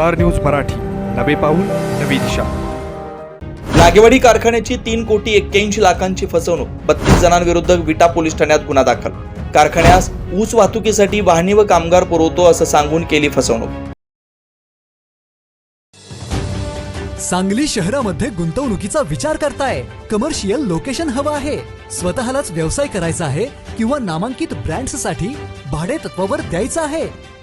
Star news Marathi. नवे पाऊल नवी दिशा. नागेवाडी कारखान्याची तीन कोटी एक्क्याऐंशी लाखांची फसवणूक बत्तीस जणांविरुद्ध विटा पोलीस ठाण्यात गुन्हा दाखल. कारखान्यास ऊस वाहतुकीसाठी वाहने व कामगार पुरवतो असं सांगून केली फसवणूक. सांगली शहरामध्ये गुंतवणुकीचा विचार करताय. कमर्शियल लोकेशन हवं आहे. स्वतःलाच व्यवसाय करायचा आहे किंवा नामांकित ब्रँड्ससाठी भाडे तत्वावर द्यायचं आहे.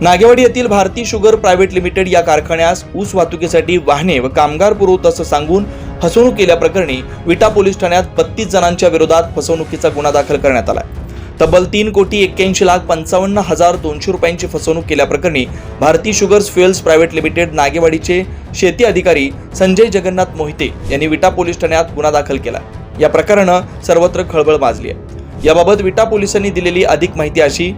नागेवाडी येथील भारती शुगर प्रायव्हेट लिमिटेड या कारखान्यास ऊस वाहतुकीसाठी वाहने व कामगार पुरवत असं सांगून फसवणूक केल्याप्रकरणी विटा पोलीस ठाण्यात बत्तीस जणांच्या विरोधात फसवणुकीचा गुन्हा दाखल करण्यात आला तब्बल तीन कोटी एक्क्याऐंशी लाख पंचावन्न हजार दोनशे रुपयांची फसवणूक केल्याप्रकरणी Bharati sugars fuels private limited नागेवाडीचे शेती अधिकारी संजय जगन्नाथ मोहिते यांनी विटा पोलीस ठाण्यात गुन्हा दाखल केला या प्रकरणानं सर्वत्र खळबळ माजली आहे याबाबत विटा पोलिसांनी दिलेली अधिक माहिती अशी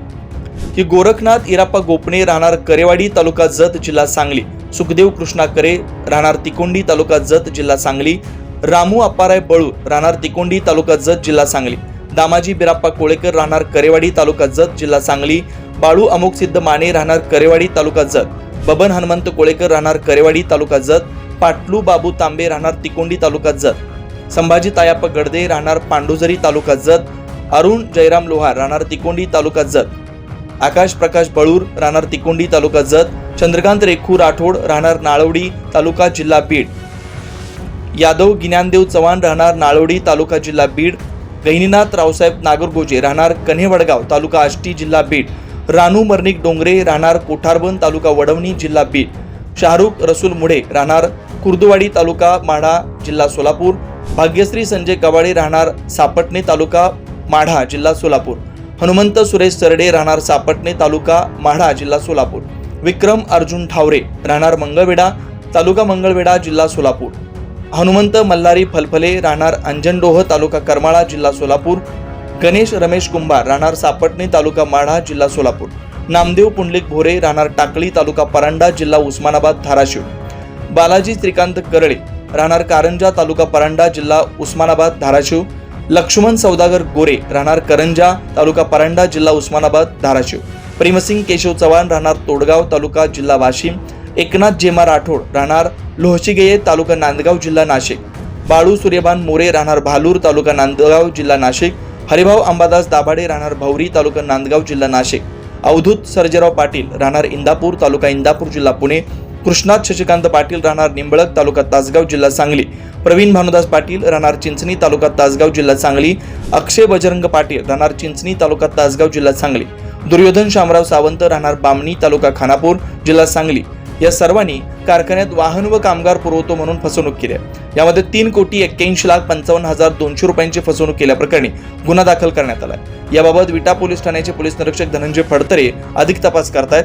की गोरखनाथ इराप्पा गोपणे राहणार करेवाडी तालुका जत जिल्हा सांगली. सुखदेव कृष्णा करे राहणार तिकोंडी तालुका जत जिल्हा सांगली. रामू अप्पाराय बळू राहणार तिकोंडी तालुका जत जिल्हा सांगली. दामाजी बिराप्पा कोळेकर राहणार करेवाडी तालुका जत जिल्हा सांगली. बाळू अमुक सिद्ध माने राहणार करेवाडी तालुका जत. बबन हनुमंत कोळेकर राहणार करेवाडी तालुका जत. पाटलू बाबू तांबे राहणार तिकोंडी तालुका जत. संभाजी तायाप्पा गडदे राहणार पांडुजरी तालुका जत. अरुण जयराम लोहार राहणार तिकोंडी तालुका जत. आकाश प्रकाश बळूर राहणार तिकोंडी तालुका जत चंद्रकांत रेखू राठोड राहणार नाळवडी तालुका जिल्हा बीड. यादव गिन्यानदेव चव्हाण राहणार नाळवडी तालुका जिल्हा बीड. गहिनीनाथ रावसाहेब नागरगोजे राहणार कन्हेवडगाव तालुका आष्टी जिल्हा बीड. रानू मर्निक डोंगरे राहणार कोठारबन तालुका वडवणी जिल्हा बीड. शाहरुख रसूल मुढे राहणार कुर्दुवाडी तालुका माढा जिल्हा सोलापूर. भाग्यश्री संजय गवाडे राहणार सापटणे तालुका माढा जिल्हा सोलापूर. हनुमंत सुरेश सरडे राहणार सापटणे तालुका माढा जिल्हा सोलापूर. विक्रम अर्जुन ठावरे राहणार मंगळवेढा तालुका मंगळवेढा जिल्हा सोलापूर. हनुमंत मल्हारी फलफले राहणार अंजनडोह तालुका करमाळा जिल्हा सोलापूर. गणेश रमेश कुंभार राहणार सापटणे तालुका माढा जिल्हा सोलापूर. नामदेव पुंडलिक भोरे राहणार टाकळी तालुका परांडा जिल्हा उस्मानाबाद धाराशिव. बालाजी श्रीकांत करळे राहणार कारंजा तालुका परांडा जिल्हा उस्मानाबाद धाराशिव. लक्ष्मण सौदागर गोरे राहणार करंजा तालुका परांडा जिल्हा उस्मानाबाद धाराशिव. प्रेमसिंग केशव चव्हाण राहणार तोडगाव तालुका जिल्हा वाशिम. एकनाथ जेमा राठोड राहणार लोहशिगेये तालुका नांदगाव जिल्हा नाशिक. बाळू सूर्यभान मोरे राहणार भालूर तालुका नांदगाव जिल्हा नाशिक. हरिभाऊ अंबादास दाभाडे राहणार भौरी तालुका नांदगाव जिल्हा नाशिक. अवधूत सर्जेराव पाटील राहणार इंदापूर तालुका इंदापूर जिल्हा पुणे. कृष्णात शशिकांत पाटील राहणार निंबळक तालुका तासगाव जिल्हा सांगली. प्रवीण भानुदास पाटील राहणार चिंचणी तालुका तासगाव जिल्हा सांगली. अक्षय बजरंग पाटील राहणार चिंचणी तालुका तासगाव जिल्हा सांगली. दुर्योधन शामराव सावंत राहणार बामणी तालुका खानापूर जिल्हा सांगली. या सर्वांनी कारखान्यात वाहन व कामगार पुरवतो म्हणून फसवणूक केली आहे. यामध्ये तीन कोटी एक्क्याऐंशी लाख पंचावन्न हजार दोनशे रुपयांची फसवणूक केल्याप्रकरणी गुन्हा दाखल करण्यात आला याबाबत विटा पोलीस ठाण्याचे पोलीस निरीक्षक धनंजय फडतरे अधिक तपास करतायत.